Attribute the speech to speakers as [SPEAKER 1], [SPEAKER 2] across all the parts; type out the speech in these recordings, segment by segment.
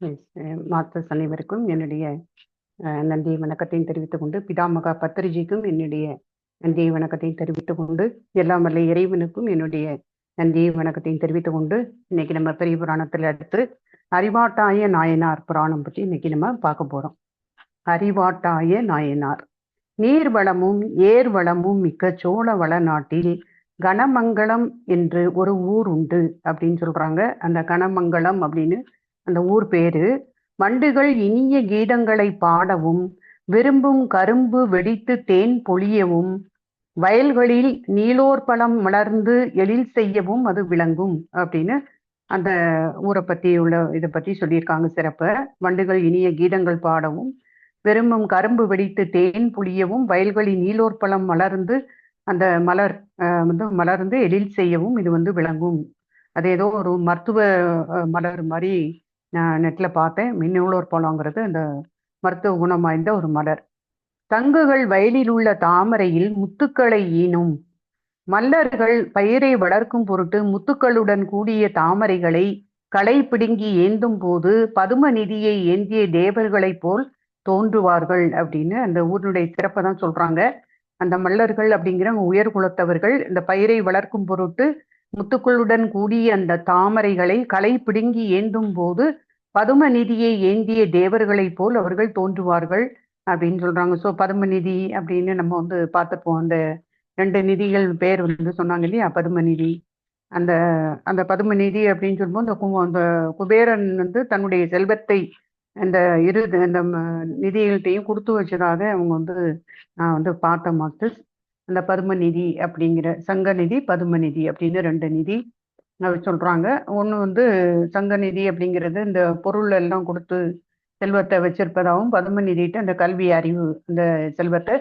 [SPEAKER 1] Masters அனைவருக்கும் என்னுடைய நன்றி வணக்கத்தையும் தெரிவித்துக் கொண்டு பிதாமகா பத்திரிஜிக்கும் என்னுடைய நன்றி வணக்கத்தையும் தெரிவித்துக் கொண்டு எல்லாம் வல்ல இறைவனுக்கும் என்னுடைய நன்றி வணக்கத்தையும் தெரிவித்துக் கொண்டு இன்னைக்கு நம்ம பெரிய புராணத்தில் அடுத்து அறிவாட்டாய நாயனார் புராணம் பற்றி இன்னைக்கு நம்ம பார்க்க போறோம். அறிவாட்டாய நாயனார். நீர்வளமும் ஏர்வளமும் ஏர் வளமும் மிக்க சோழ வள நாட்டில் கனமங்கலம் என்று ஒரு ஊர் உண்டு அப்படின்னு சொல்றாங்க. அந்த கனமங்கலம் அப்படின்னு அந்த ஊர் பேரு. வண்டுகள் இனிய கீதங்களை பாடவும் விரும்பும் கரும்பு வெடித்து தேன் பொழியவும் வயல்களில் நீலோர் பழம் மலர்ந்து எழில் செய்யவும் அது விளங்கும் அப்படின்னு அந்த ஊரை பத்தி உள்ள இதை பத்தி சொல்லியிருக்காங்க சிறப்ப. வண்டுகள் இனிய கீதங்கள் பாடவும் விரும்பும் கரும்பு வெடித்து தேன் புளியவும் வயல்களில் நீலோர் பழம் மலர்ந்து அந்த மலர் அஹ், வந்து மலர்ந்து எழில் செய்யவும் இது வந்து விளங்கும். அது ஏதோ ஒரு மருத்துவ மலர் மாதிரி நான் நெட்ல பார்த்தேன். மின்னூலூர் பழங்கிறது அந்த மருத்துவ குணம் வாய்ந்த ஒரு மலர். தங்குகள் வயலில் உள்ள தாமரையில் முத்துக்களை ஈனும். மல்லர்கள் பயிரை வளர்க்கும் பொருட்டு முத்துக்களுடன் கூடிய தாமரைகளை களை பிடுங்கி ஏந்தும் போது பதும நிதியை ஏந்திய தேவர்களைப் போல் தோன்றுவார்கள் அப்படின்னு அந்த ஊரினுடைய சிறப்பை தான் சொல்றாங்க. அந்த மல்லர்கள் அப்படிங்கிறவங்க உயர் குலத்தவர்கள் இந்த பயிரை வளர்க்கும் பொருட்டு முத்துக்களுடன் கூடிய அந்த தாமரைகளை களை பிடுங்கி ஏந்தும் போது பதும நிதியை ஏந்திய தேவர்களைப் போல் அவர்கள் தோன்றுவார்கள் அப்படின்னு சொல்றாங்க. ஸோ பதும நிதி அப்படின்னு நம்ம வந்து பார்த்துப்போம் அந்த ரெண்டு நிதிகள் பேர் வந்து சொன்னாங்க இல்லையா? பதும நிதி. அந்த அந்த பதும நிதி அப்படின்னு சொல்லும்போது அந்த கு- அந்த குபேரன் வந்து தன்னுடைய செல்வத்தை அந்த இரு அந்த நிதிகள்கிட்டையும் கொடுத்து வச்சதாக அவங்க வந்து நான் வந்து பார்த்தேன் மாஸ்டர்ஸ். அந்த பதும நிதி அப்படிங்கிற சங்க நிதி பதும நிதி அப்படின்னு ரெண்டு நிதி அவர் சொல்றாங்க. ஒன்று வந்து சங்க நிதி அப்படிங்கிறது இந்த பொருள் எல்லாம் கொடுத்து செல்வத்தை வச்சிருப்பதாகவும் பதும நிதிட்டு அந்த கல்வி அறிவு அந்த செல்வத்தை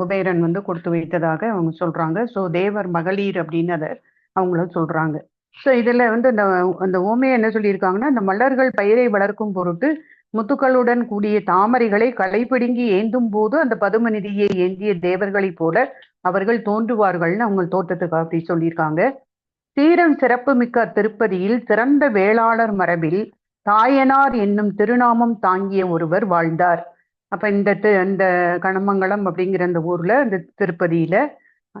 [SPEAKER 1] குபேரன் வந்து கொடுத்து வைத்ததாக அவங்க சொல்றாங்க. ஸோ தேவர் மகளிர் அப்படின்னு அதை அவங்கள சொல்றாங்க. ஸோ இதில் வந்து இந்த அந்த ஓமையை என்ன சொல்லியிருக்காங்கன்னா அந்த மலர்கள் பயிரை வளர்க்கும் பொருட்டு முத்துக்களுடன் கூடிய தாமரைகளை களைப்பிடுங்கி ஏந்தும் போது அந்த பதுமநிதியை ஏந்திய தேவர்களைப் போல அவர்கள் தோன்றுவார்கள்னு அவங்க தோட்டத்துக்கு அப்படி சொல்லியிருக்காங்க. தீரம் சிறப்பு மிக்க திருப்பதியில் சிறந்த வேளாளர் மரபில் தாயனார் என்னும் திருநாமம் தாங்கிய ஒருவர் வாழ்ந்தார். அப்ப இந்த தி- இந்த கணமங்கலம் அப்படிங்கிற அந்த ஊர்ல இந்த திருப்பதியில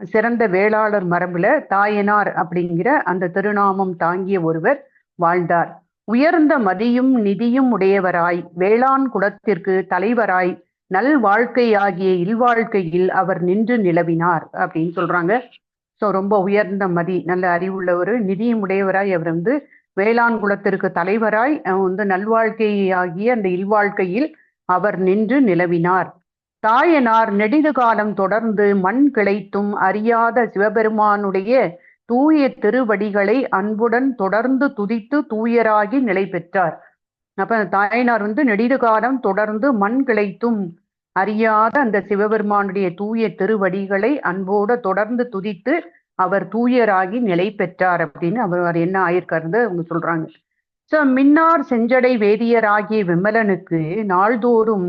[SPEAKER 1] சிறந்த வேளாளர் மரபுல தாயனார் அப்படிங்கிற அந்த திருநாமம் தாங்கிய ஒருவர் வாழ்ந்தார். உயர்ந்த மதியும் நிதியும் உடையவராய் வேளாண் குலத்திற்கு தலைவராய் நல் வாழ்க்கையாகிய இல்வாழ்க்கையில் அவர் நின்று நிலவினார் அப்படின்னு சொல்றாங்க. ஸோ ரொம்ப உயர்ந்த மதி நல்ல அறிவுள்ளவர் நிதியும் உடையவராய் அவர் வந்து வேளாண் குலத்திற்கு தலைவராய் வந்து நல்வாழ்க்கையாகிய அந்த இல்வாழ்க்கையில் அவர் நின்று நிலவினார். தாயனார் நெடிது காலம் தொடர்ந்து மண் கிளைத்தும் அறியாத சிவபெருமானுடைய தூய திருவடிகளை அன்புடன் தொடர்ந்து துதித்து தூயராகி நிலை பெற்றார். அப்ப தாயினார் தாயனார் வந்து நெடிதுகாலம் தொடர்ந்து மண் கிளைத்தும் அறியாத அந்த சிவபெருமானுடைய தூய திருவடிகளை அன்போடு தொடர்ந்து துதித்து அவர் தூயராகி நிலை பெற்றார் அப்படின்னு அவர் அவர் என்ன ஆயிருக்காருன்னு அவங்க சொல்றாங்க. சோ மின்னார் செஞ்சடை வேதியராகிய விமலனுக்கு நாள்தோறும்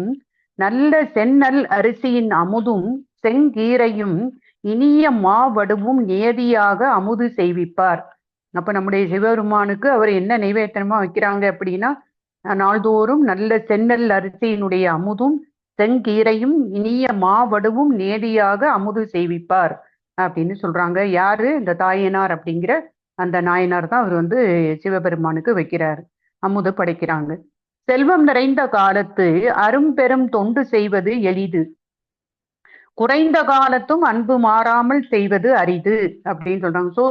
[SPEAKER 1] நல்ல செந்நல் அரிசியின் அமுதும் செங்கீரையும் இனிய மாவடுவும் நியதியாக அமுது செய்விப்பார். அப்ப நம்முடைய சிவபெருமானுக்கு அவர் என்ன நைவேத்தனமா வைக்கிறாங்க அப்படின்னா நாள்தோறும் நல்ல செந்நெல் அரிசியினுடைய அமுதும் செங்கீரையும் இனிய மாவடுவும் நேதியாக அமுது செய்விப்பார் அப்படின்னு சொல்றாங்க. யாரு? இந்த தாயனார் அப்படிங்கிற அந்த நாயனார் தான் அவர் வந்து சிவபெருமானுக்கு வைக்கிறார். அமுது படைக்கிறாங்க. செல்வம் நிறைந்த காலத்து அரும்பெரும் தொண்டு செய்வது எளிது. குறைந்த காலத்தும் அன்பு மாறாமல் செய்வது அரிது அப்படின்னு சொல்றாங்க. ஸோ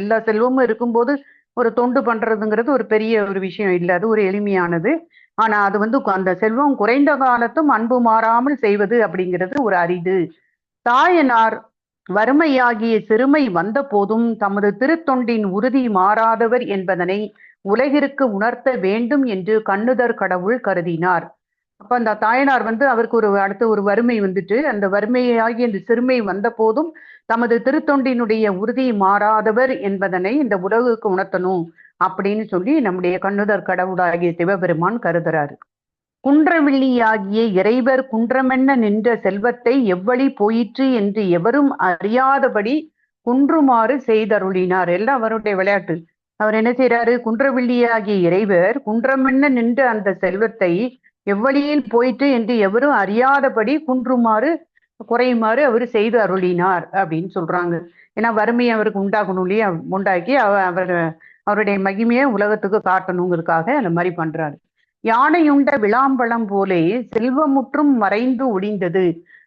[SPEAKER 1] எல்லா செல்வமும் இருக்கும்போது ஒரு தொண்டு பண்றதுங்கிறது ஒரு பெரிய ஒரு விஷயம் இல்லை. அது ஒரு எளிமையானது. ஆனா அது வந்து அந்த செல்வம் குறைந்த காலத்தும் அன்பு மாறாமல் செய்வது அப்படிங்கிறது ஒரு அரிது. தாயனார் வறுமையாகிய சிறுமை வந்த போதும் தமது திருத்தொண்டின் உறுதி மாறாதவர் என்பதனை உலகிற்கு உணர்த்த வேண்டும் என்று கண்ணுதர் கடவுள் கருதினார். அப்ப அந்த தாயனார் வந்து அவருக்கு ஒரு அடுத்து ஒரு வறுமை வந்துட்டு அந்த வறுமையாகி அந்த சிறுமை வந்த போதும் தமது திருத்தொண்டினுடைய உறுதி மாறாதவர் என்பதனை இந்த உலகுக்கு உணர்த்தணும் அப்படின்னு சொல்லி நம்முடைய கண்ணுதர் கடவுளாகிய சிவபெருமான் கருதுறாரு. குன்றவில்லியாகிய இறைவர் குன்றமென்ன நின்ற செல்வத்தை எவ்வழி போயிற்று என்று எவரும் அறியாதபடி குன்றுமாறு செய்தருளினார். எல்லாம் அவருடைய விளையாட்டு. அவர் என்ன செய்யறாரு குன்றவில்லியாகிய இறைவர் குன்றமென்ன நின்ற அந்த செல்வத்தை எவ்வழியில் போயிட்டு என்று எவரும் அறியாதபடி குன்றுமாறு குறையுமாறு அவர் செய்து அருளினார் அப்படின்னு சொல்றாங்க. ஏன்னா வறுமையை அவருக்கு உண்டாகணும் இல்லையா? உண்டாக்கி அவர் அவருடைய மகிமையை உலகத்துக்கு காட்டணுங்கிறதுக்காக அந்த மாதிரி பண்றாரு. யானையுண்ட விளாம்பழம் போலே செல்வமுற்றும் மறைந்து ஒடிந்தது.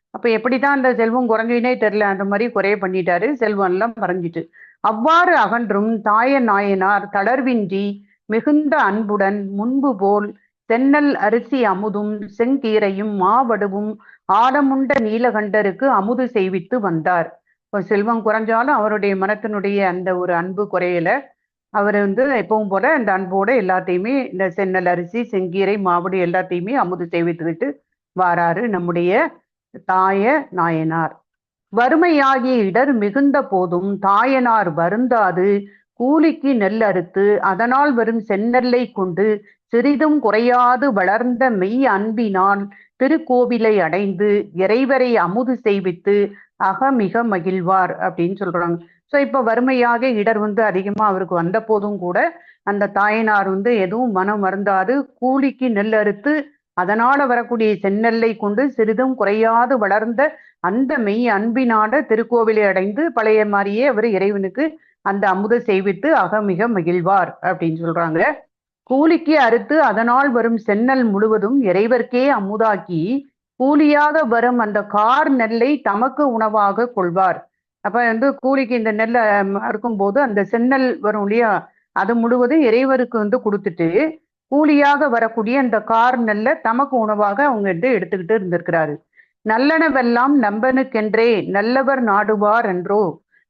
[SPEAKER 1] அப்ப எப்படிதான் அந்த செல்வம் குறைஞ்சினே தெரியல அந்த மாதிரி குறைய பண்ணிட்டாரு. செல்வம் எல்லாம் மறைஞ்சிட்டு. அவ்வாறு அகன்றும் தாய நாயனார் தளர்வின்றி மிகுந்த அன்புடன் முன்பு போல் சென்னல் அரிசி அமுதும் செங்கீரையும் மாவடுவும் ஆடமுண்ட நீலகண்டருக்கு அமுது செய்வித்து வந்தார். செல்வம் குறைஞ்சாலும் அவருடைய மனத்தினுடைய அந்த ஒரு அன்பு குறையல. அவர் வந்து எப்பவும் போல அந்த அன்போட எல்லாத்தையுமே இந்த சென்னல் அரிசி செங்கீரை மாவடு எல்லாத்தையுமே அமுது செய்வித்துக்கிட்டு வாராரு நம்முடைய தாய நாயனார். வறுமையாகிய இடர் மிகுந்த போதும் தாயனார் வருந்தாது. கூலிக்கு நெல் அறுத்து அதனால் வரும் செந்நெல்லை கொண்டு சிறிதும் குறையாது வளர்ந்த மெய் அன்பினால் திருக்கோவிலை அடைந்து இறைவரை அமுது செய்வித்து அகமிக மகிழ்வார் அப்படின்னு சொல்றாங்க. ஸோ இப்போ வறுமையாக இடர் வந்து அதிகமா அவருக்கு வந்த போதும் கூட அந்த தாயினார் வந்து எதுவும் மனம் மருந்தாது கூலிக்கு நெல் அறுத்து அதனால வரக்கூடிய செந்நெல்லை கொண்டு சிறிதும் குறையாது வளர்ந்த அந்த மெய் அன்பினாட திருக்கோவிலை அடைந்து பழைய மாதிரியே அவர் இறைவனுக்கு அந்த அமுத செய்வித்து அகமிக மகிழ்வார் அப்படின்னு சொல்றாங்க. கூலிக்கு அறுத்து அதனால் வரும் சென்னல் முழுவதும் இறைவர்க்கே அமுதாக்கி கூலியாக வரும் அந்த கார் நெல்லை தமக்கு உணவாக கொள்வார். அப்ப வந்து கூலிக்கு இந்த நெல்லை அறுக்கும் போது அந்த சென்னல் வரும் இல்லையா அது முழுவதும் இறைவருக்கு வந்து கொடுத்துட்டு கூலியாக வரக்கூடிய அந்த கார் நெல்லை தமக்கு உணவாக அவங்க வந்து எடுத்துக்கிட்டு இருந்திருக்கிறாரு. நல்லனவெல்லாம் நம்பனுக்கென்றே நல்லவர் நாடுவார் என்றோ.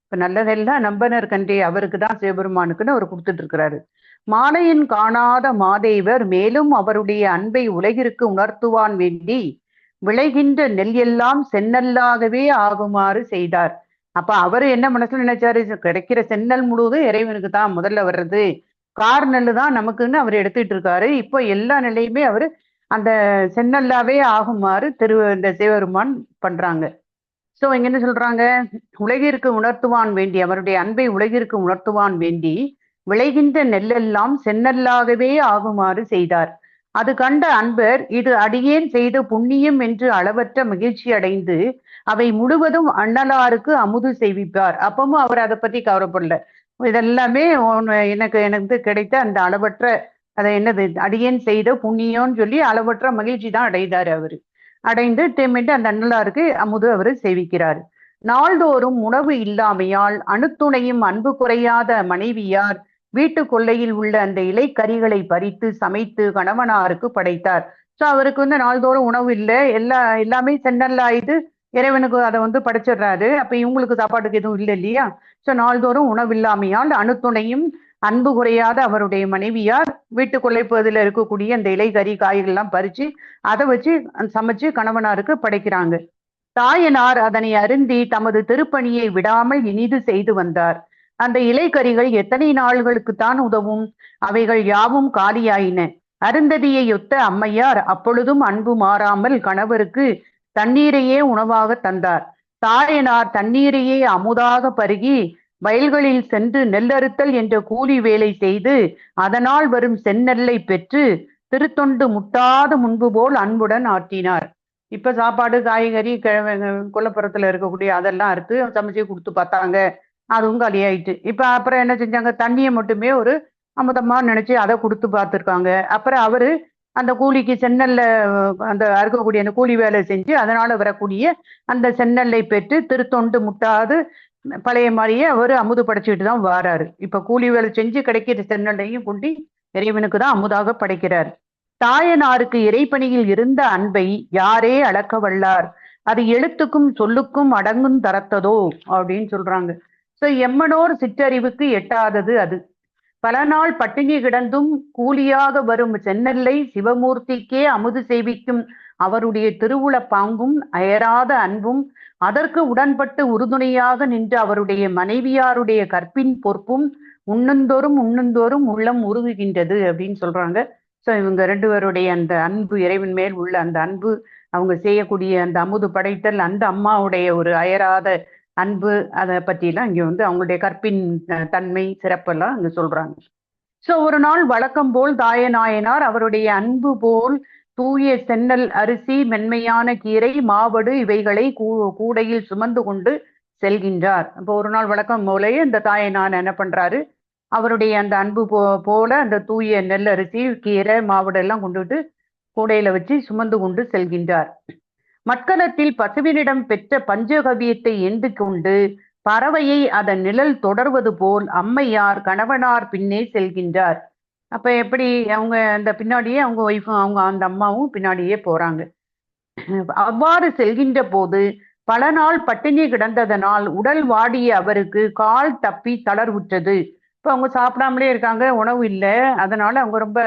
[SPEAKER 1] இப்ப நல்லதெல்லாம் நம்பனர் கன்றே அவருக்கு தான் சிவபெருமானுக்குன்னு அவர் கொடுத்துட்டு இருக்கிறாரு. மாலையின் காணாத மாதேவர் மேலும் அவருடைய அன்பை உலகிற்கு உணர்த்துவான் வேண்டி விளைகின்ற நெல் எல்லாம் சென்னல்லாகவே ஆகுமாறு செய்தார். அப்ப அவரு என்ன மனசுல நினைச்சாரு? கிடைக்கிற சென்னல் முழுவதும் இறைவனுக்கு தான் முதல்ல வர்றது. கார் நெல்லு தான் நமக்குன்னு அவர் எடுத்துட்டு இருக்காரு. இப்போ எல்லா நிலையுமே அவரு அந்த சென்னல்லாவே ஆகுமாறு திரு இந்த சிவபெருமான் பண்றாங்க. சோ இங்க என்ன சொல்றாங்க? உலகிற்கு உணர்த்துவான் வேண்டி அவருடைய அன்பை உலகிற்கு உணர்த்துவான் வேண்டி விளைகின்ற நெல்லெல்லாம் சென்னல்லாகவே ஆகுமாறு செய்தார். அது கண்ட அன்பர் இது அடியேன் செய்த புண்ணியம் என்று அளவற்ற மகிழ்ச்சி அடைந்து அவை முழுவதும் அண்ணலாருக்கு அமுது செய்விப்பார். அப்பவும் அவர் அதை பத்தி கவலைப்படல. இதெல்லாமே எனக்கு எனக்கு கிடைத்த அந்த அளவற்ற அதை என்னது அடியேன் செய்த புண்ணியம்னு சொல்லி அளவற்ற மகிழ்ச்சி தான் அடைந்தார் அவரு. அடைந்து தேமிட்டு அந்த அண்ணலாருக்கு அமுது அவர் சேவிக்கிறார் நாள்தோறும் உணவு இல்லாமையால் அணுத்துணையும் அன்பு குறையாத மனைவியார் வீட்டு கொள்ளையில் உள்ள அந்த இலைக்கறிகளை பறித்து சமைத்து கணவனாருக்கு படைத்தார். ஸோ அவருக்கு வந்து நாள்தோறும் உணவு இல்லை. எல்லா எல்லாமே சென்னல்லாயுது இறைவனுக்கு அதை வந்து படைச்சிடுறாரு. அப்ப இவங்களுக்கு சாப்பாட்டுக்கு எதுவும் இல்லை இல்லையா? ஸோ நாள்தோறும் உணவு இல்லாமையால் அணுத்துணையும் அன்பு குறையாத அவருடைய மனைவியார் வீட்டு கொள்ளைப்பகுதியில் இருக்கக்கூடிய அந்த இலைக்கறி காய்கள்லாம் பறிச்சு அதை வச்சு சமைச்சு கணவனாருக்கு படைக்கிறாங்க. தாயனார் அதனை அருந்தி தமது திருப்பணியை விடாமல் இனிது செய்து வந்தார். அந்த இலைக்கறிகள் எத்தனை நாள்களுக்கு தான் உதவும்? அவைகள் யாவும் காலியாயின. அருந்ததியை ஒத்த அம்மையார் அப்பொழுதும் அன்பு மாறாமல் கணவருக்கு தண்ணீரையே உணவாக தந்தார். தாயனார் தண்ணீரையே அமுதாக பருகி வயல்களில் சென்று நெல்லறுத்தல் என்ற கூலி வேலை செய்து அதனால் வரும் செந்நெல்லை பெற்று திருத்தொண்டு முட்டாத முன்பு போல் அன்புடன் ஆற்றினார் இப்ப சாப்பாடு காய்கறி கிழ கொல்லப்புறத்துல இருக்கக்கூடிய அதெல்லாம் அறுத்து சமைச்சு கொடுத்து பார்த்தாங்க. அதுவும் காலியாயிட்டு. இப்போ அப்புறம் என்ன செஞ்சாங்க? தண்ணியை மட்டுமே ஒரு அமுதமாக நினச்சி அதை கொடுத்து பார்த்துருக்காங்க. அப்புறம் அவர் அந்த கூலிக்கு சென்னல்ல அந்த அறுக்கக்கூடிய அந்த கூலி வேலை செஞ்சு அதனால வரக்கூடிய அந்த சென்னல்லை பெற்று திருத்தொண்டு முட்டாது பழைய மாதிரியே அவர் அமுது படைச்சுக்கிட்டு தான் வாராரு. இப்ப கூலி வேலை செஞ்சு கிடைக்கிற சென்னல்லையும் கொண்டு இறைவனுக்கு தான் அமுதாக படைக்கிறார். தாயனாருக்கு இறைப்பணியில் இருந்த அன்பை யாரே அளக்க வல்லார்? அது எழுத்துக்கும் சொல்லுக்கும் அடங்கும் தரத்ததோ? அப்படின்னு சொல்றாங்க. எம்மனோர் சிற்றறிவுக்கு எட்டாதது அது. பல நாள் பட்டினி கிடந்தும் கூலியாக வரும் சென்னல்லை சிவமூர்த்திக்கே அமுது செய்விக்கும் அவருடைய திருவுள பாங்கும் அயராத அன்பும் அதற்கு உடன்பட்டு உறுதுணையாக நின்று அவருடைய மனைவியாருடைய கற்பின் பொறுப்பும் உண்ணுந்தோறும் உண்ணுந்தோறும் உள்ளம் உருகுகின்றது அப்படின்னு சொல்றாங்க. ஸோ இவங்க ரெண்டு பேருடைய அந்த அன்பு இறைவன் மேல் உள்ள அந்த அன்பு அவங்க செய்யக்கூடிய அந்த அமுது படைத்தல் அந்த அம்மாவுடைய ஒரு அயராத அன்பு அதை பற்றிலாம் இங்கே வந்து அவங்களுடைய கற்பின் தன்மை சிறப்பெல்லாம் இங்கே சொல்கிறாங்க ஸோ ஒரு நாள் வழக்கம் போல் தாயநாயனார் அவருடைய அன்பு போல் தூய சென்னல் அரிசி மென்மையான கீரை மாவடு இவைகளை கூ- கூடையில் சுமந்து கொண்டு செல்கின்றார். இப்போ ஒரு நாள் வழக்கம் போலே இந்த தாயனான் என்ன பண்றாரு? அவருடைய அந்த அன்பு போ போல அந்த தூய நெல் அரிசி கீரை மாவடு எல்லாம் கொண்டுட்டு கூடையில வச்சு சுமந்து கொண்டு செல்கின்றார். மட்கலத்தில் பசுவினிடம் பெற்ற பஞ்சகவியத்தை ஏந்து கொண்டு பறவையை அதன் நிழல் தொடர்வது போல் அம்மையார் கணவனார் பின்னே செல்கின்றார். அப்ப எப்படி அவங்க அந்த பின்னாடியே அவங்க ஒய்ஃபும் அவங்க அந்த அம்மாவும் பின்னாடியே போறாங்க. அவ்வாறு செல்கின்ற போது பல நாள் பட்டினி கிடந்ததனால் உடல் வாடிய அவருக்கு கால் தப்பி தளர்வுற்றது. இப்ப அவங்க சாப்பிடாமலே இருக்காங்க உணவு இல்லை. அதனால அவங்க ரொம்ப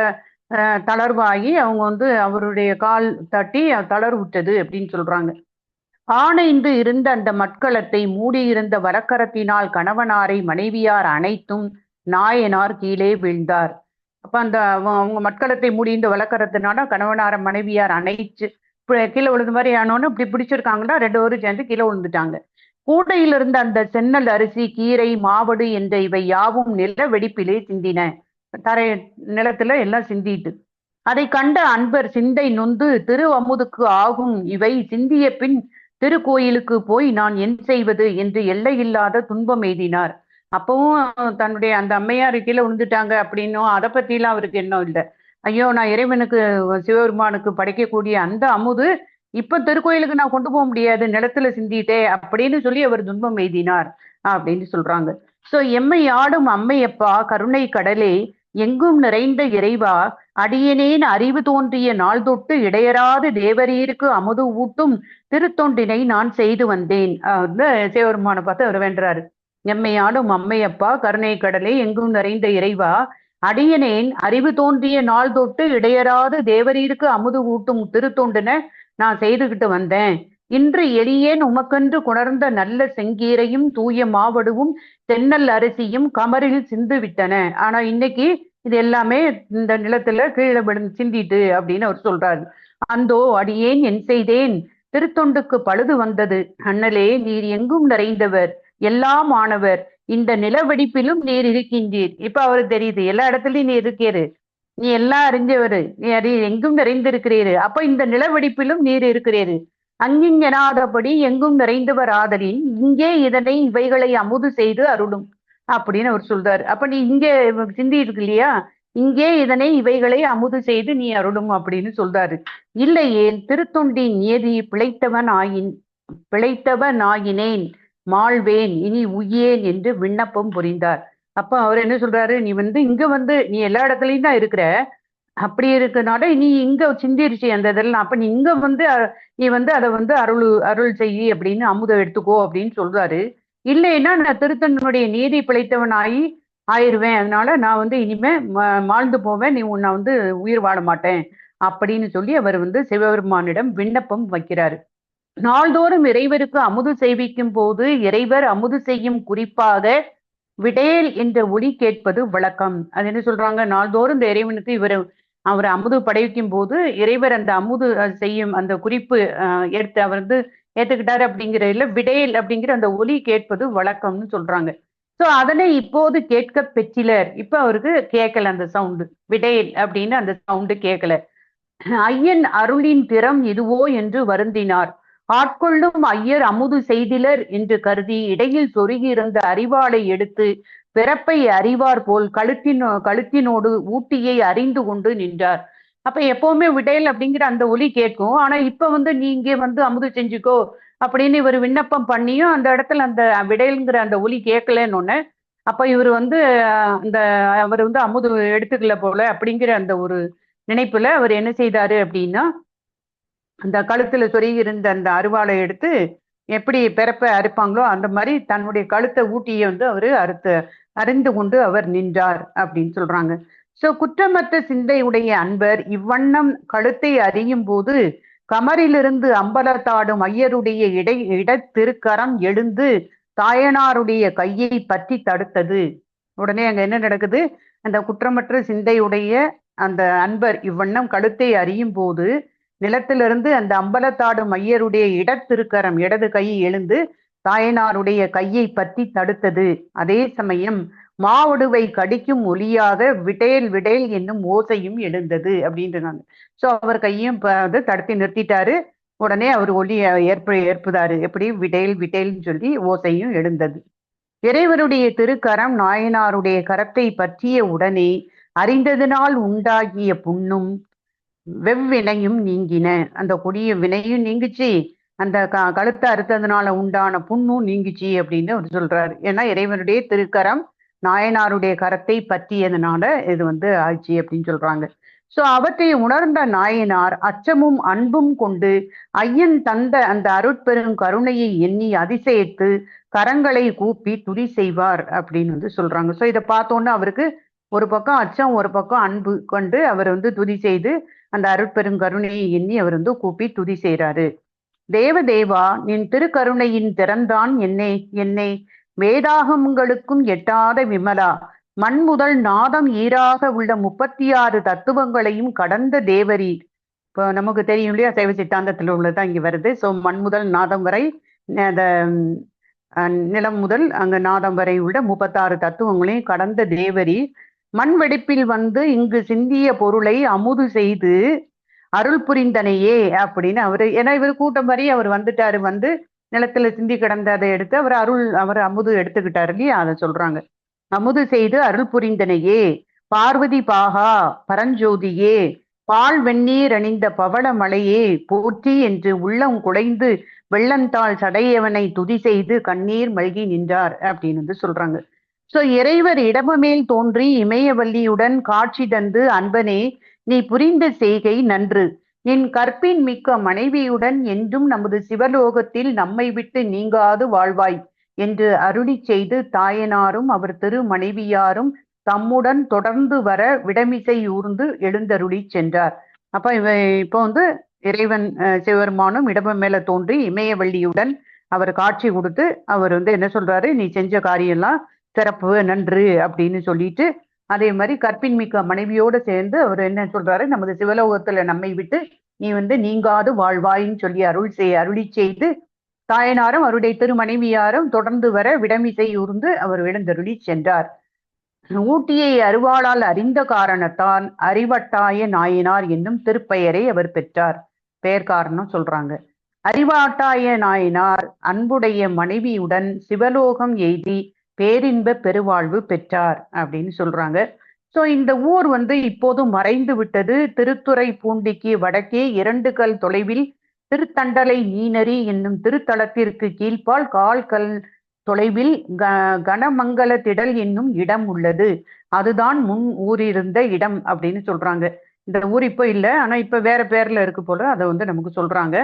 [SPEAKER 1] தளர்வாகி அவங்க வந்து அவருடைய கால் தட்டி தளர்வுற்றது அப்படின்னு சொல்றாங்க. ஆணைந்து இருந்த அந்த மட்களத்தை மூடியிருந்த வரக்கரத்தினால் கணவனாரை மனைவியார் அனைத்தும் நாயனார் கீழே வீழ்ந்தார். அப்ப அந்த அவங்க அவங்க மட்களத்தை மூடியிருந்த வழக்கரத்தினால கணவனார மனைவியார் அணைச்சு கீழே விழுந்த மாதிரி ஆனோன்னு இப்படி பிடிச்சிருக்காங்கன்னா ரெண்டு பேரும் சேர்ந்து கீழே விழுந்துட்டாங்க. கூடையிலிருந்து அந்த சென்னல் அரிசி கீரை மாவடு என்ற இவை யாவும் நில வெடிப்பிலே சிந்தின. தரை நிலத்துல எல்லாம் சிந்திட்டு. அதை கண்ட அன்பர் சிந்தை நொந்து திரு அமுதுக்கு ஆகும் இவை. சிந்திய பின் திருக்கோயிலுக்கு போய் நான் என் செய்வது? என்று எல்லையில்லாத துன்பம் எய்தினார். அப்பவும் தன்னுடைய அந்த அம்மையார் கீழே விழுந்துட்டாங்க அப்படின்னும் அதை பத்திலாம் அவருக்கு எண்ணம் இல்லை. ஐயோ நான் இறைவனுக்கு சிவபெருமானுக்கு படைக்கக்கூடிய அந்த அமுது இப்ப திருக்கோயிலுக்கு நான் கொண்டு போக முடியாது. நிலத்துல சிந்திட்டே அப்படின்னு சொல்லி அவர் துன்பம் எய்தினார். அப்படின்னு சொல்றாங்க. சோ எம்மை ஆடும் அம்மையப்பா கருணை கடலே எங்கும் நிறைந்த இறைவா அடியனேன் அறிவு தோன்றிய நாள் தொட்டு இடையராது தேவரீருக்கு அமுது ஊட்டும் திருத்தொண்டினை நான் செய்து வந்தேன். வந்து சிவபெருமானை பார்த்து அவர் வேண்டுறாரு எம்மையாடும் அம்மையப்பா கருணை கடலே எங்கும் நிறைந்த இறைவா அடியனேன் அறிவு தோன்றிய நாள் தொட்டு இடையராது தேவரீருக்கு அமுது ஊட்டும் திருத்தொண்டினை நான் செய்துகிட்டு வந்தேன். இன்று எளியேன் உமக்கென்று குணர்ந்த நல்ல செங்கீரையும் தூய மாவடுவும் தென்னல் அரிசியும் கமரில் சிந்து விட்டன ஆனா இன்னைக்கு இது எல்லாமே இந்த நிலத்துல கீழே விழுந்து சிந்திட்டு அப்படின்னு அவர் சொல்றாரு. அந்தோ அடியேன் என் செய்தேன். திருத்தொண்டுக்கு பழுது வந்தது. அண்ணலே நீர் எங்கும் நிறைந்தவர். எல்லாம் ஆனவர். இந்த நிலவெடிப்பிலும் நீர் இருக்கின்றீர். இப்ப அவருக்கு தெரியுது எல்லா இடத்துலயும் நீ இருக்கீரு நீ எல்லாம் அறிஞ்சவரு. நீ அறி எங்கும் நிறைந்திருக்கிறீரு. அப்ப இந்த நிலவெடிப்பிலும் நீர் இருக்கிறீரு. அங்கிங்கெனாதபடி எங்கும் நிறைந்தவர் வராதலின் இங்கே இதனை இவைகளை அமுது செய்து அருளும் அப்படின்னு அவர் சொல்றாரு. அப்ப நீ இங்கே சிந்தி இருக்கு இல்லையா? இங்கே இதனை இவைகளை அமுது செய்து நீ அருளும் அப்படின்னு சொல்றாரு. இல்லையேல் திருத்தொண்டி நியதி பிழைத்தவன் ஆயின் பிழைத்தவன் ஆயினேன் மாழ்வேன் இனி உய்யேன் என்று விண்ணப்பம் புரிந்தார். அப்ப அவர் என்ன சொல்றாரு? நீ வந்து இங்க வந்து நீ எல்லா இடத்துலயும் தான் இருக்கிற அப்படி இருக்கனால நீ இங்க சிந்திருச்சு அந்த இதெல்லாம். அப்ப நீ இங்க வந்து நீ வந்து அதை வந்து அருள் அருள் செய்யி அப்படின்னு அமுதம் எடுத்துக்கோ அப்படின்னு சொல்றாரு. இல்லைன்னா நான் திருத்தனுடைய நீதி பிழைத்தவன் ஆகி ஆயிடுவேன் அதனால நான் வந்து இனிமே மாழ்ந்து போவேன். நீ உன்னை வந்து உயிர் வாழ மாட்டேன் அப்படின்னு சொல்லி அவர் வந்து சிவபெருமானிடம் விண்ணப்பம் வைக்கிறாரு. நாள்தோறும் இறைவருக்கு அமுது செய்விக்கும் போது இறைவர் அமுது செய்யும் குறிப்பாக விடையல் என்ற ஒலி கேட்பது வழக்கம். அது என்ன சொல்றாங்க? நாள்தோறும் இந்த இறைவனுக்கு இவர் அவர் அமுது படைக்கும் போது இறைவர் அந்த அமுது செய்யும் அந்த குறிப்பு எடுத்து அவர் வந்து ஏத்துக்கிட்டாரு அப்படிங்கிற இல்ல விடையில் அப்படிங்கிற அந்த ஒலி கேட்பது வழக்கம்னு சொல்றாங்க. சோ அதனை இப்போது கேட்க பெற்றிலர். இப்ப அவருக்கு கேட்கல அந்த சவுண்டு விடேல் அப்படின்னு அந்த சவுண்டு கேட்கல. ஐயன் அருளின் திறம் இதுவோ என்று வருந்தினார். ஆட்கொள்ளும் ஐயர் அமுது செய்திலர் என்று கருதி இடையில் சொருகியிருந்த அறிவாளை எடுத்து பிறப்பை அறிவார் போல் கழுத்தின் கழுத்தினோடு ஊட்டியை அறிந்து கொண்டு நின்றார். அப்ப எப்பவுமே விடையல் அப்படிங்கிற அந்த ஒலி கேட்கும். ஆனா இப்ப வந்து நீங்க வந்து அமுது செஞ்சுக்கோ அப்படின்னு இவர் விண்ணப்பம் பண்ணியும் அந்த இடத்துல அந்த விடையல்ங்கிற அந்த ஒலி கேட்கலன்னு ஒண்ணு. அப்ப இவர் வந்து அந்த அவர் வந்து அமுது எடுத்துக்கல போல அப்படிங்கிற அந்த ஒரு நினைப்புல அவர் என்ன செய்தாரு அப்படின்னா அந்த கழுத்துல சொருகி இருந்த அந்த அருவாளை எடுத்து எப்படி பிறப்ப அறுப்பாங்களோ அந்த மாதிரி தன்னுடைய கழுத்தை ஊட்டியை வந்து அவரு அறுத்து அறிந்து கொண்டு அவர் நின்றார் அப்படின்னு சொல்றாங்க. சோ குற்றமற்ற சிந்தையுடைய அன்பர் இவ்வண்ணம் கழுத்தை அறியும் போது கமரிலிருந்து அம்பலத்தாடும் ஐயருடைய இடை இடத்திருக்கரம் எழுந்து தாயனாருடைய கையை பற்றி தடுத்தது. உடனே அங்க என்ன நடக்குது? அந்த குற்றமற்ற சிந்தையுடைய அந்த அன்பர் இவ்வண்ணம் கழுத்தை அறியும் போது நிலத்திலிருந்து அந்த அம்பலத்தாடும் ஐயருடைய இடத்திருக்கரம் இடது கை எழுந்து தாயனாருடைய கையை பற்றி தடுத்தது. அதே சமயம் மாவடுவை கடிக்கும் ஒலியாக விடேல் விடேல் என்னும் ஓசையும் எழுந்தது அப்படின்றாங்க. சோ அவர் கையும் வந்து தடுத்து நிறுத்திட்டாரு. உடனே அவர் ஒலி ஏற்ப ஏற்புதாரு. எப்படி? விடேல் விடேல்னு சொல்லி ஓசையும் எழுந்தது. இறைவருடைய திருக்கரம் நாயனாருடைய கரத்தை பற்றிய உடனே அறிந்ததினால் உண்டாகிய புண்ணும் வெவ்வினையும் நீங்கின. அந்த கொடிய வினையும் நீங்குச்சு. அந்த க கழுத்தை அறுத்ததுனால உண்டான புண்ணும் நீங்கிச்சு அப்படின்னு அவர் சொல்றாரு. ஏன்னா இறைவனுடைய திருக்கரம் நாயனாருடைய கரத்தை பற்றியதுனால இது வந்து ஆச்சு அப்படின்னு சொல்றாங்க. சோ அவற்றை உணர்ந்த நாயனார் அச்சமும் அன்பும் கொண்டு ஐயன் தந்த அந்த அருட்பெரும் கருணையை எண்ணி அதிசயித்து கரங்களை கூப்பி துதி செய்வார் அப்படின்னு வந்து சொல்றாங்க. சோ இதை பார்த்தோன்னே அவருக்கு ஒரு பக்கம் அச்சம் ஒரு பக்கம் அன்பு கொண்டு அவர் வந்து துதி செய்து அந்த அருட்பெரும் கருணையை எண்ணி அவர் வந்து கூப்பி துதி செய்கிறாரு தேவதேவா நின் திருக்கருணையின் திறந்தான் என்னை என்னை. வேதாகங்களுக்கும் எட்டாத விமலா. மண் முதல் நாதம் ஈராக உள்ள முப்பத்தி ஆறு தத்துவங்களையும் கடந்த தேவரி இப்போ நமக்கு தெரியும் இல்லையா சைவ சித்தாந்தத்தில் உள்ளதான் இங்கே வருது. ஸோ மண் முதல் நாதம் வரை அந்த நிலம் முதல் அங்க நாதம் வரை உள்ள முப்பத்தாறு தத்துவங்களையும் கடந்த தேவரி மண் வெடிப்பில் வந்து இங்கு சிந்திய பொருளை அமுது செய்து அருள் புரிந்தனையே அப்படின்னு அவரு ஏன்னா இவர் கூட்டம் வரி அவர் வந்துட்டாரு வந்து நிலத்துல சிந்தி கிடந்த அதை எடுத்து அவர் அருள் அவர் அமுது எடுத்துக்கிட்டாரு இல்லையா? அதை சொல்றாங்க. அமுது செய்து அருள் புரிந்தனையே பார்வதி பாகா பரஞ்சோதியே பால் வெந்நீர் அணிந்த பவள மலையே போற்றி என்று உள்ளம் குடைந்து வெள்ளந்தாள் சடையவனை துதி செய்து கண்ணீர் மல்கி நின்றார் அப்படின்னு வந்து சொல்றாங்க. சோ இறைவர் இடமமேல் தோன்றி இமயவல்லியுடன் காட்சி தந்து அன்பனே நீ புரிந்த செய்கை நன்று. என் கற்பின் மிக்க மனைவியுடன் என்றும் நமது சிவலோகத்தில் நம்மை விட்டு நீங்காது வாழ்வாய் என்று அருளி செய்து தாயனாரும் அவர் திரு மனைவியாரும் தம்முடன் தொடர்ந்து வர விடமிசை ஊர்ந்து எழுந்தருளி சென்றார். அப்ப இவ இப்போ வந்து இறைவன் சிவருமானும் இடம மேல தோன்றி இமயவள்ளியுடன் அவர் காட்சி கொடுத்து அவர் வந்து என்ன சொல்றாரு நீ செஞ்ச காரியம்லாம் சிறப்பு நன்று அப்படின்னு சொல்லிட்டு அதே மாதிரி கற்பின் மிக்க மனைவியோடு சேர்ந்து அவர் என்ன சொல்றாரு? நமது சிவலோகத்துல நம்மை விட்டு நீ வந்து நீங்காது வாழ்வாயின்னு சொல்லி அருள் செய் அருளி செய்து தாயனாரும் அவருடைய திருமனைவியாரும் தொடர்ந்து வர விடமிசை ஊர்ந்து அவர் விழுந்தருளி சென்றார். ஊட்டியை அருவாளால் அறிந்த காரணத்தான் அறிவட்டாய நாயனார் என்னும் திருப்பெயரை அவர் பெற்றார். பெயர் காரணம் சொல்றாங்க. அறிவாட்டாய நாயனார் அன்புடைய மனைவியுடன் சிவலோகம் எய்தி பேரின்ப பெருவாழ்வு பெற்றார் அப்படின்னு சொல்றாங்க. ஸோ இந்த ஊர் வந்து இப்போது மறைந்து விட்டது. திருத்துறை பூண்டிக்கு வடக்கே இரண்டு கல் தொலைவில் திருத்தண்டலை நீனரி என்னும் திருத்தலத்திற்கு கீழ்ப்பால் கால் கல் தொலைவில் க கனமங்கல திடல் என்னும் இடம் உள்ளது. அதுதான் முன் ஊரிருந்த இடம் அப்படின்னு சொல்றாங்க. இந்த ஊர் இப்போ இல்லை ஆனா இப்போ வேற பேர்ல இருக்கு போல அதை வந்து நமக்கு சொல்றாங்க.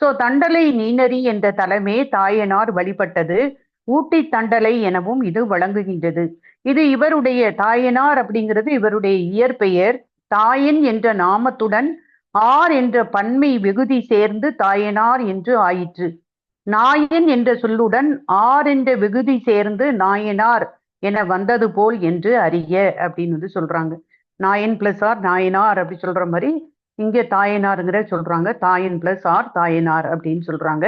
[SPEAKER 1] ஸோ தண்டலை நீனரி என்ற தலமே தாயனார் வழிபட்டது. ஊட்டி தண்டலை எனவும் இது வழங்குகின்றது. இது இவருடைய தாயனார் அப்படிங்கிறது இவருடைய இயற்பெயர். தாயன் என்ற நாமத்துடன் ஆர் என்ற பன்மை வெகுதி சேர்ந்து தாயனார் என்று ஆயிற்று. நாயன் என்ற சொல்லுடன் ஆர் என்ற வெகுதி சேர்ந்து நாயனார் என வந்தது போல் என்று அறிய அப்படின்னு வந்து சொல்றாங்க. நாயன் பிளஸ் ஆர் நாயனார் அப்படி சொல்ற மாதிரி இங்க தாயனாருங்கிற சொல்றாங்க. தாயன் பிளஸ் ஆர் தாயனார் அப்படின்னு சொல்றாங்க.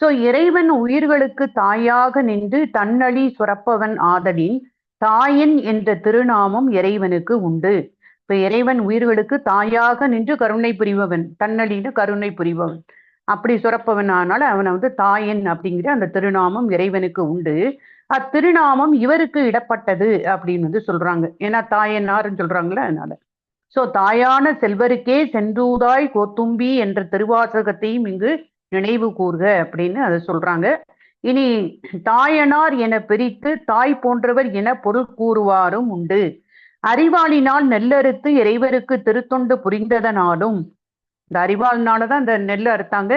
[SPEAKER 1] சோ இறைவன் உயிர்களுக்கு தாயாக நின்று தன்னழி சுரப்பவன் ஆதலின் தாயன் என்ற திருநாமம் இறைவனுக்கு உண்டு. இப்ப இறைவன் உயிர்களுக்கு தாயாக நின்று கருணை புரிபவன் தன்னழின்னு கருணை புரிபவன். அப்படி சுரப்பவன் ஆனால் அவனை வந்து தாயன் அப்படிங்கிற அந்த திருநாமம் இறைவனுக்கு உண்டு. அத்திருநாமம் இவருக்கு இடப்பட்டது அப்படின்னு வந்து சொல்றாங்க. ஏன்னா தாயன்னாருன்னு சொல்றாங்களே அதனால. சோ தாயான செல்வருக்கே சென்றூதாய் கோத்தும்பி என்ற திருவாசகத்தையும் இங்கு நினைவு கூறுக அப்படின்னு அதை சொல்றாங்க. இனி தாயனார் என பிரித்து தாய் போன்றவர் என பொருள் கூறுவாரும் உண்டு. அறிவாளினால் நெல்லறுத்து இறைவருக்கு திருத்தொண்டு புரிந்ததனாலும் இந்த அறிவாளினாலதான் அந்த நெல் அறுத்தாங்க.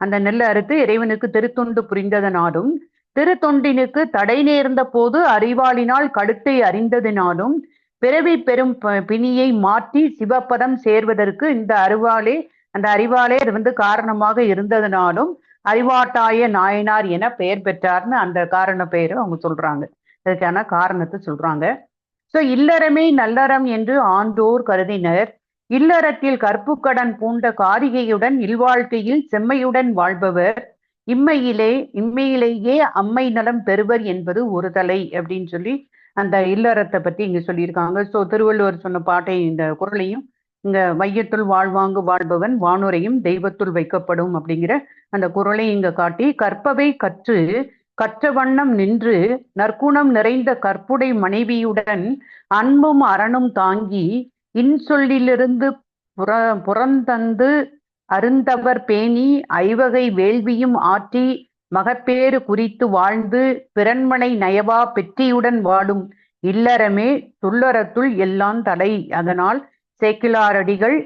[SPEAKER 1] அந்த நெல் அறுத்து இறைவனுக்கு திருத்தொண்டு புரிந்ததனாலும் திருத்தொண்டினுக்கு தடை நேர்ந்த போது அறிவாளினால் கழுத்தை அறிந்ததினாலும் பிறவி பெரும் பிணியை மாற்றி சிவப்பதம் சேர்வதற்கு இந்த அறிவாளே அந்த அறிவாலே அது வந்து காரணமாக இருந்ததுனாலும் அறிவாட்டாய நாயனார் என பெயர் பெற்றார்னு அந்த காரண பெயரும் அவங்க சொல்றாங்க. அதுக்கான காரணத்தை சொல்றாங்க. சோ இல்லறமே நல்லறம் என்று ஆண்டோர் கருதினர். இல்லறத்தில் கற்புக்கடன் பூண்ட காரிகையுடன் இல்வாழ்க்கையில் செம்மையுடன் வாழ்பவர். இம்மையிலே இம்மையிலேயே அம்மை நலம் பெறுவர் என்பது ஒரு தலை அப்படின்னு சொல்லி அந்த இல்லறத்தை பத்தி இங்க சொல்லியிருக்காங்க. சோ திருவள்ளுவர் சொன்ன பாட்டை இந்த குரலையும் இங்க மையத்துள் வாழ்வாங்கு வாழ்பவன் வானுரையும் தெய்வத்துள் வைக்கப்படும் அப்படிங்கிற அந்த குரலை இங்க காட்டி கற்பவை கற்று கற்ற வண்ணம் நின்று நற்குணம் நிறைந்த கற்புடை மனைவியுடன் அன்பும் அரணும் தாங்கி இன்சொல்லிலிருந்து புற புறந்தந்து அருந்தவர் பேணி ஐவகை வேள்வியும் ஆற்றி மகப்பேறு குறித்து வாழ்ந்து பிறன்மனை நயவா பெற்றியுடன் வாடும் இல்லறமே துள்ளறத்துள் எல்லாம் தலை. அதனால் சேக்கிலாரடிகள்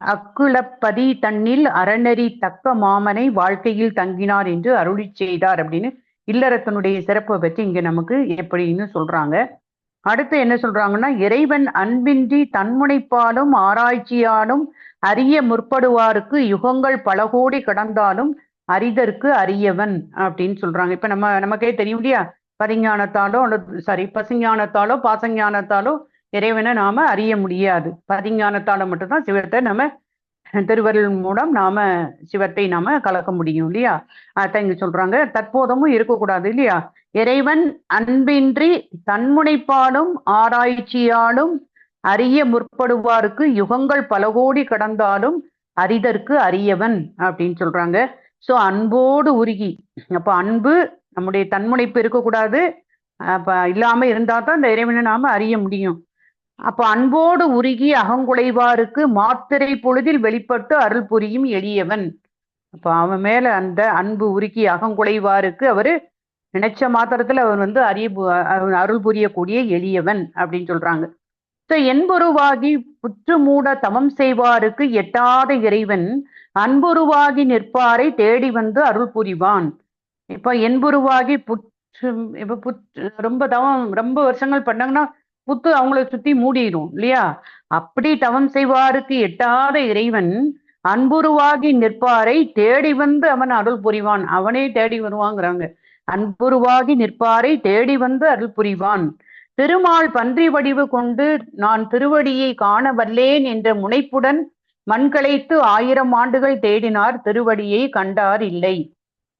[SPEAKER 1] அக்குலப்பதி தன்னில் அறநெறி தக்க மாமனை வாழ்க்கையில் தங்கினார் என்று அருளி செய்தார் அப்படின்னு இல்லறத்தனுடைய சிறப்பை பற்றி இங்க நமக்கு எப்படின்னு சொல்றாங்க. அடுத்து என்ன சொல்றாங்கன்னா இறைவன் அன்பின்றி தன்முனைப்பாலும் ஆராய்ச்சியாலும் அரிய முற்படுவாருக்கு யுகங்கள் பல கோடி கடந்தாலும் அரிதற்கு அரியவன் அப்படின்னு சொல்றாங்க. இப்ப நம்ம நமக்கே தெரியும் இல்லையா? பரிஞானத்தாலோ அல்லது சாரி பசுஞானத்தாலோ பாசஞானத்தாலோ இறைவனை நாம அறிய முடியாது. பதிஞானத்தால மட்டும்தான் சிவத்தை நம்ம திருவருள் மூலம் நாம சிவத்தை நாம கலக்க முடியும் இல்லையா? அதான் இங்க சொல்றாங்க. தற்போதமும் இருக்கக்கூடாது இல்லையா? இறைவன் அன்பின்றி தன்முனைப்பாலும் ஆராய்ச்சியாலும் அறிய முற்படுவாருக்கு யுகங்கள் பல கோடி கடந்தாலும் அரிதற்கு அரியவன் அப்படின்னு சொல்றாங்க. சோ அன்போடு உருகி. அப்ப அன்பு நம்முடைய தன்முனைப்பு இருக்கக்கூடாது. அப்ப இல்லாம இருந்தா தான் இந்த இறைவனை நாம அறிய முடியும். அப்ப அன்போடு உருகி அகங்குலைவாருக்கு மாத்திரை பொழுதில் வெளிப்பட்டு அருள் புரியும் எளியவன். அப்ப அவன் மேல அந்த அன்பு உருக்கி அகங்குலைவாருக்கு அவரு நினைச்ச மாத்திரத்துல அவர் வந்து அறிய அருள் புரியக்கூடிய எளியவன் அப்படின்னு சொல்றாங்க. ஸோ என்பொருவாகி புற்று மூட தமம் செய்வாருக்கு எட்டாத இறைவன் அன்புருவாகி நிற்பாரை தேடி வந்து அருள் புரிவான். இப்போ என்புருவாகி புற்று இப்போ புற்று ரொம்ப தவம் ரொம்ப வருஷங்கள் பண்ணாங்கன்னா புத்து அவங்கள சுத்தி மூடிடும் இல்லையா? அப்படி தவம் செய்வாருக்கு எட்டாத இறைவன் அன்புருவாகி நிற்பாரை தேடி வந்து அவன் அருள் புரிவான். அவனே தேடி வருவாங்கிறாங்க. அன்புருவாகி நிற்பாரை தேடி வந்து அருள் புரிவான். திருமால் பன்றி வடிவு கொண்டு நான் திருவடியை காண வல்லேன் என்ற முனைப்புடன் மண்களைத்து ஆயிரம் ஆண்டுகள் தேடினார் திருவடியை கண்டார் இல்லை.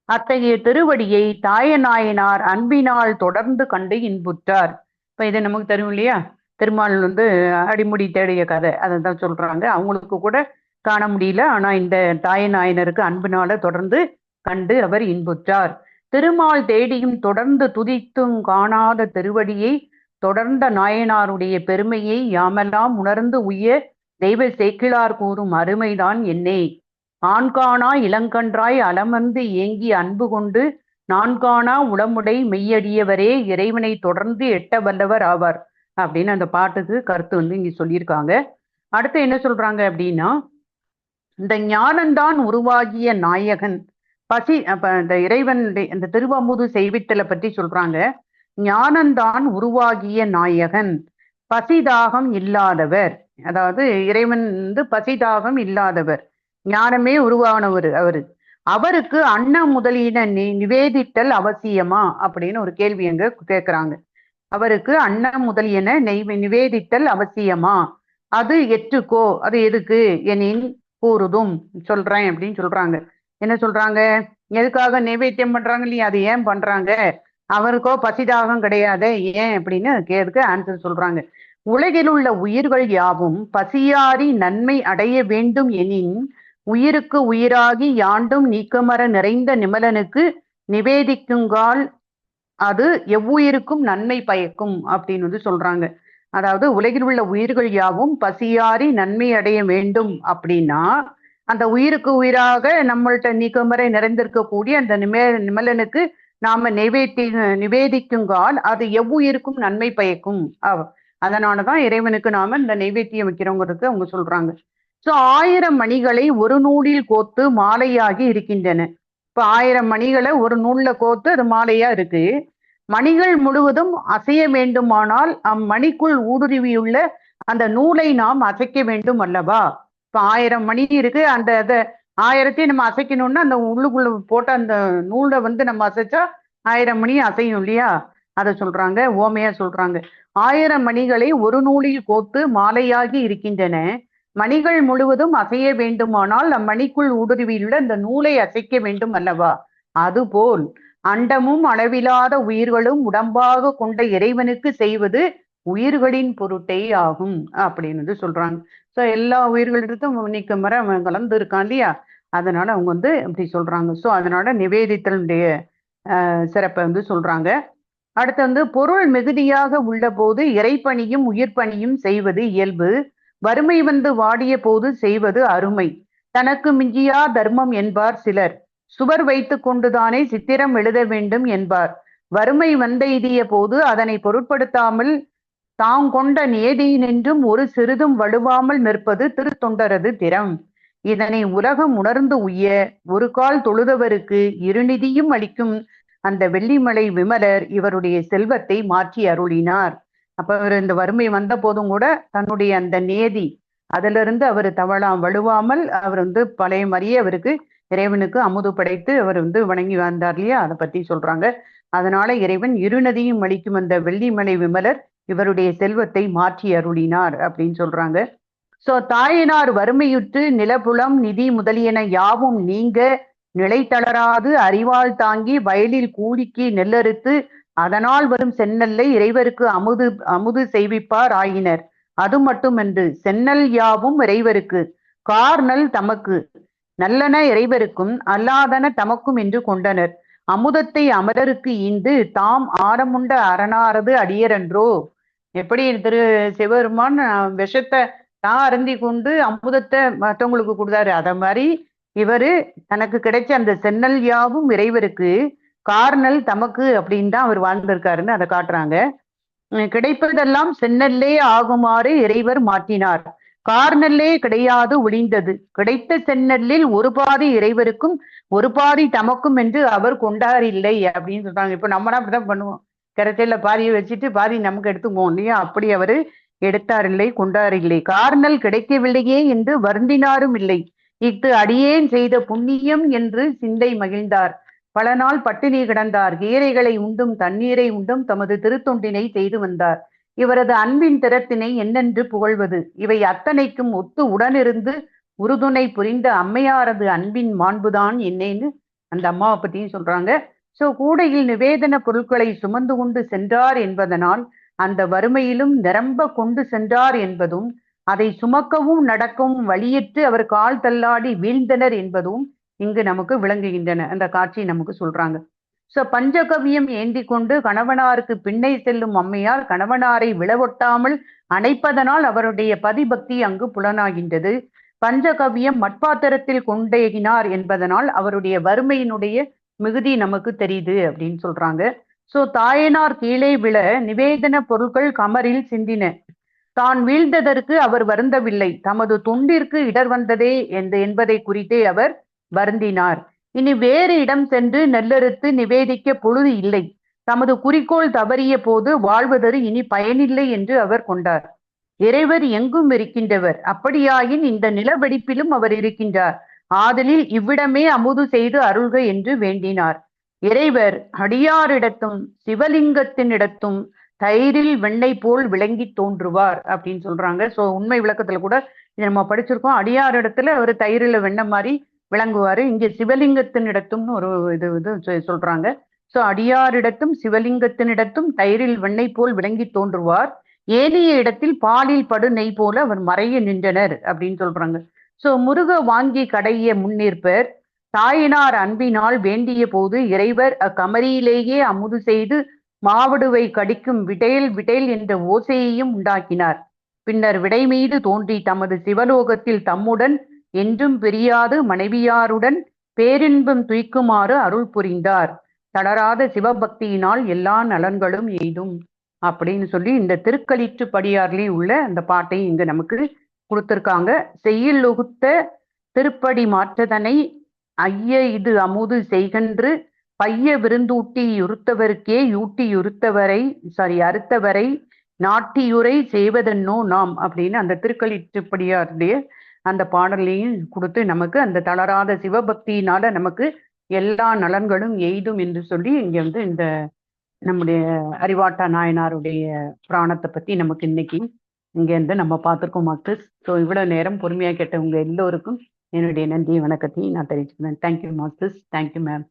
[SPEAKER 1] அத்தகைய திருவடியை தாயநாயனார் அன்பினால் தொடர்ந்து கண்டு இன்புற்றார். இப்போ இதை நமக்கு தெரியும் இல்லையா? திருமால் வந்து அடிமுடி தேடிய கதை. அதை தான் சொல்றாங்க. அவங்களுக்கு கூட காண முடியல. ஆனா இந்த தாயநாயனருக்கு அன்பினால தொடர்ந்து கண்டு அவர் இன்புற்றார். திருமால் தேடியும் தொடர்ந்து துதித்தும் காணாத திருவடியை தொடர்ந்த நாயனாருடைய பெருமையை யாமெல்லாம் உணர்ந்து உய தெய்வ சேக்கிழார் கூறும் அருமைதான் என்னே. ஆண்காணா இளங்கன்றாய் அலமர்ந்து ஏங்கி அன்பு கொண்டு நான்கானா உளமுடை மெய்யடியவரே இறைவனை தொடர்ந்து எட்ட வல்லவர் ஆவார். அப்படின்னு அந்த பாட்டுக்கு கருத்து வந்து இங்க சொல்லியிருக்காங்க. அடுத்து என்ன சொல்றாங்க அப்படின்னா இந்த ஞானந்தான் உருவாகிய நாயகன். பசி அப்ப இந்த இறைவன் இந்த திருவாமூது செய்வித்தலை பற்றி சொல்றாங்க. ஞானந்தான் உருவாகிய நாயகன். பசிதாகம் இல்லாதவர். அதாவது இறைவன் வந்து பசிதாகம் இல்லாதவர். ஞானமே உருவானவர் அவரு. அவருக்கு அன்னம் முதலின நிவேதித்தல் அவசியமா? அப்படின்னு ஒரு கேள்வி எங்க கேட்கிறாங்க அவருக்கு அன்ன முதலியன நெய் நிவேதித்தல் அவசியமா? அது எற்றுக்கோ அது எதுக்கு? எனின் கூறுதும். சொல்றேன் அப்படின்னு சொல்றாங்க. என்ன சொல்றாங்க? எதுக்காக நைவேத்தியம் பண்றாங்க இல்லையா? அது ஏன் பண்றாங்க? அவருக்கோ பசிதாகம் கிடையாது? ஏன் அப்படின்னு கேதுக்கு ஆன்சர் சொல்றாங்க. உலகில் உள்ள உயிர்கள் யாவும் பசியாரி நன்மை அடைய வேண்டும் எனின் உயிருக்கு உயிராகி யாண்டும் நீக்கமர நிறைந்த நிமலனுக்கு நிவேதிக்குங்கால் அது எவ்வுயிருக்கும் நன்மை பயக்கும் அப்படின்னு வந்து சொல்றாங்க. அதாவது உலகில் உள்ள உயிர்கள் யாவும் பசியாறி நன்மை அடைய வேண்டும் அப்படின்னா அந்த உயிருக்கு உயிராக நம்மள்ட்ட நீக்கமரை நிறைந்திருக்கக்கூடிய அந்த நிமே நிமலனுக்கு நாம நிவேதி நிவேதிக்குங்கால் அது எவ்வுயிருக்கும் நன்மை பயக்கும். அதனாலதான் இறைவனுக்கு நாம இந்த நைவேத்தியம் வைக்கிறோங்கிறதுக்கு அவங்க சொல்றாங்க. ஸோ ஆயிரம் மணிகளை ஒரு நூலில் கோத்து மாலையாகி இருக்கின்றன. இப்ப ஆயிரம் மணிகளை ஒரு நூல்ல கோத்து அது மாலையா இருக்கு. மணிகள் முழுவதும் அசைய வேண்டுமானால் அம்மணிக்குள் ஊடுருவியுள்ள அந்த நூலை நாம் அசைக்க வேண்டும் அல்லவா? இப்ப ஆயிரம் மணி இருக்கு. அந்த அதை ஆயிரத்தையும் நம்ம அசைக்கணும்னா அந்த உள்ளுக்குள்ள போட்ட அந்த நூலை வந்து நம்ம அசைச்சா ஆயிரம் மணி அசையும் இல்லையா? அதை சொல்றாங்க ஓமையா சொல்றாங்க. ஆயிரம் மணிகளை ஒரு நூலில் கோத்து மாலையாகி இருக்கின்றன. மணிகள் முழுவதும் அசைய வேண்டுமானால் அம்மணிக்குள் ஊடுருவியுள்ள அந்த நூலை அசைக்க வேண்டும் அல்லவா? அதுபோல் அண்டமும் அளவிலாத உயிர்களும் உடம்பாக கொண்ட இறைவனுக்கு செய்வது உயிர்களின் பொருட்டே ஆகும் அப்படின்னு வந்து சொல்றாங்க. ஸோ எல்லா உயிர்களிடத்தும் இன்னைக்கு முறை அவன் கலந்து இருக்கான் இல்லையா? அதனால அவங்க வந்து இப்படி சொல்றாங்க. ஸோ அதனால நிவேதித்தலுடைய சிறப்பை வந்து சொல்றாங்க. அடுத்து வந்து பொருள் மிகுதியாக உள்ள போது இறைப்பணியும் உயிர்ப்பணியும் செய்வது இயல்பு. வறுமை வந்து வாடிய போது செய்வது அருமை. தனக்கு மிஞ்சியா தர்மம் என்பார் சிலர். சுவர் வைத்து கொண்டுதானே சித்திரம் எழுத வேண்டும் என்பார். வறுமை வந்தெய்திய போது அதனை பொருட்படுத்தாமல் தாம் கொண்ட நியதியினின்றும் ஒரு சிறிதும் வலுவாமல் நிற்பது திருத்தொண்டரது திறம். இதனை உலகம் உணர்ந்து உய்ய ஒரு கால் தொழுதவருக்கு இருநிதியும் அளிக்கும் அந்த வெள்ளிமலை விமலர் இவருடைய செல்வத்தை மாற்றி அருளினார். அப்ப அவர் இந்த வறுமை வந்த போதும் கூட தன்னுடைய அந்த நேதி அதிலிருந்து அவர் தவழாம் வலுவாமல் அவர் வந்து பழைய மாதிரியே அவருக்கு இறைவனுக்கு அமுது படைத்து அவர் வந்து வணங்கி வந்தார் இல்லையா? அதை பத்தி சொல்றாங்க. அதனால இறைவன் இருநதியும் அளிக்கும் அந்த வெள்ளிமலை விமலர் இவருடைய செல்வத்தை மாற்றி அருளினார் அப்படின்னு சொல்றாங்க. சோ தாயினார் வறுமையுற்று நிலப்புலம் நிதி முதலியன யாவும் நீங்க நிலை தளராது அறிவால் தாங்கி வயலில் கூலிக்கு நெல்லறுத்து அதனால் வரும் சென்னல்லை இறைவருக்கு அமுது அமுது செய்விப்பார் ஆயினர் அது மட்டுமன்று சென்னல் யாவும் இறைவருக்கு கார்நல் தமக்கு நல்லன இறைவருக்கும் அல்லாதன தமக்கும் என்று கொண்டனர். அமுதத்தை அமரருக்கு ஈந்து தாம் ஆரமுண்ட அரணாரது அடியரன்றோ? எப்படி திரு சிவபெருமான் விஷத்தை தான் அருந்தி கொண்டு அமுதத்தை மற்றவங்களுக்கு கொடுத்தாரு. அத மாதிரி இவரு தனக்கு கிடைச்ச அந்த சென்னல் யாவும் இறைவருக்கு கார்னல் தமக்கு அப்படின்னு தான் அவர் வாழ்ந்திருக்காருன்னு அதை காட்டுறாங்க. கிடைப்பதெல்லாம் சென்னல்லே ஆகுமாறு இறைவர் மாற்றினார். கார்னல்லே கிடையாது ஒளிந்தது. கிடைத்த சென்னல்லில் ஒரு பாதி இறைவருக்கும் ஒரு பாதி தமக்கும் என்று அவர் கொண்டார் இல்லை அப்படின்னு சொல்றாங்க. இப்ப நம்மனா அப்படிதான் பண்ணுவோம். கிடைச்சல பாதியை வச்சுட்டு பாதி நமக்கு எடுத்துக்குவோம் இல்லையா? அப்படி அவரு எடுத்தார் இல்லை கொண்டார் இல்லை. கார்னல் கிடைக்கவில்லையே என்று வருந்தினாரும் இல்லை. இஃது அடியேன் செய்த புண்ணியம் என்று சிந்தை மகிழ்ந்தார். பல நாள் பட்டினி கிடந்தார். கீரைகளை உண்டும் தண்ணீரை உண்டும் தமது திருத்தொண்டினை செய்து வந்தார். இவரது அன்பின் திறத்தினை என்னென்று புகழ்வது? இவை அத்தனைக்கும் ஒத்து உடனிருந்து உறுதுணை புரிந்த அம்மையாரது அன்பின் மாண்புதான் என்னேன்னு அந்த அம்மாவை பத்தியும் சொல்றாங்க. சோ கூடையில் நிவேதன பொருட்களை சுமந்து கொண்டு சென்றார் என்பதனால் அந்த வறுமையிலும் நிரம்ப கொண்டு சென்றார் என்பதும் அதை சுமக்கவும் நடக்கவும் வழியிட்டு அவர் கால் தள்ளாடி வீழ்ந்தனர் என்பதும் இங்கு நமக்கு விளங்குகின்றன. அந்த காட்சி நமக்கு சொல்றாங்க. சோ பஞ்சகவியம் ஏந்தி கொண்டு கணவனாருக்கு பின்னே செல்லும் அம்மையார் கணவனாரை விளவொட்டாமல் அணைப்பதனால் அவருடைய பதிபக்தி அங்கு புலனாகின்றது. பஞ்சகவியம் மட்பாத்திரத்தில் கொண்டேகினார் என்பதனால் அவருடைய வறுமையினுடைய மிகுதி நமக்கு தெரியுது அப்படின்னு சொல்றாங்க. சோ தாயனார் கீழே விழ நிவேதன பொருட்கள் கமரில் சிந்தின. தான் வீழ்ந்ததற்கு அவர் வருந்தவில்லை. தமது தொண்டிற்கு இடர் வந்ததே என்பதை குறித்தே அவர் வருந்தினார். இனி வேறு இடம் சென்று நெல்லறுத்து நிவேதிக்க பொழுது இல்லை. தமது குறிக்கோள் தவறிய போது வாழ்வதற்கு இனி பயனில்லை என்று அவர் கொண்டார். இறைவர் எங்கும் இருக்கின்றவர். அப்படியாயின் இந்த நிலவெடிப்பிலும் அவர் இருக்கின்றார். ஆதலில் இவ்விடமே அமுது செய்து அருள்க என்று வேண்டினார். இறைவர் அடியாரிடத்தும் சிவலிங்கத்தினிடத்தும் தயிரில் வெண்ணை போல் விளங்கி தோன்றுவார் அப்படின்னு சொல்றாங்க. சோ உண்மை விளக்கத்துல கூட இதை நம்ம படிச்சிருக்கோம். அடியாரிடத்துல அவர் தயிரில வெண்ணெய் மாதிரி விளங்குவாரு. இங்க சிவலிங்கத்தினிடத்தும்னு ஒரு இது இது சொல்றாங்க. சோ அடியாரிடத்தும் சிவலிங்கத்தினிடத்தும் தயிரில் வெண்ணெய் போல் விளங்கி தோன்றுவார். ஏனைய இடத்தில் பாலில் படு நெய் போல அவர் மறைய நின்றனர் அப்படின்னு சொல்றாங்க. சோ முருக வாங்கி கடைய முன்னிற்பர். தாயினார் அன்பினால் வேண்டிய போது இறைவர் அக்கமரியிலேயே அமுது செய்து மாவடுவை கடிக்கும் விடையல் விடையல் என்ற ஓசையையும் உண்டாக்கினார். பின்னர் விடை மீது தோன்றி தமது சிவலோகத்தில் தம்முடன் என்றும் பிரியாது மனைவியாருடன் பேரின்பம் துய்க்குமாறு அருள் புரிந்தார். தளராத சிவபக்தியினால் எல்லா நலன்களும் எய்தும். அப்படின்னு சொல்லி இந்த திருக்களிற்று படியார்லேயும் உள்ள அந்த பாட்டை இங்க நமக்கு கொடுத்துருக்காங்க. செய்யில் உகுத்த திருப்படி மாற்றதனை ஐய இது அமுது செய்கன்று பைய விருந்தூட்டி யுறுத்தவருக்கே யூட்டி யுறுத்தவரை சாரி அறுத்தவரை நாட்டியுரை செய்வதென்னோ நாம் அப்படின்னு அந்த திருக்களிற்றுப்படியாருடைய அந்த பாடலையும் கொடுத்து நமக்கு அந்த தளராத சிவபக்தியினால நமக்கு எல்லா நலன்களும் எய்தும் என்று சொல்லி இங்க வந்து இந்த நம்முடைய அறிவாட்டா நாயனாருடைய புராணத்தை பத்தி நமக்கு இன்னைக்கு இங்க இருந்து நம்ம பார்த்திருக்கோம் மாஸ்டர்ஸ் ஸோ இவ்வளவு நேரம் பொறுமையா கேட்டவங்க எல்லோருக்கும் என்னுடைய நன்றி வணக்கத்தையும் நான் தெரிவிச்சுக்கிறேன். Thank you masters thank you ma'am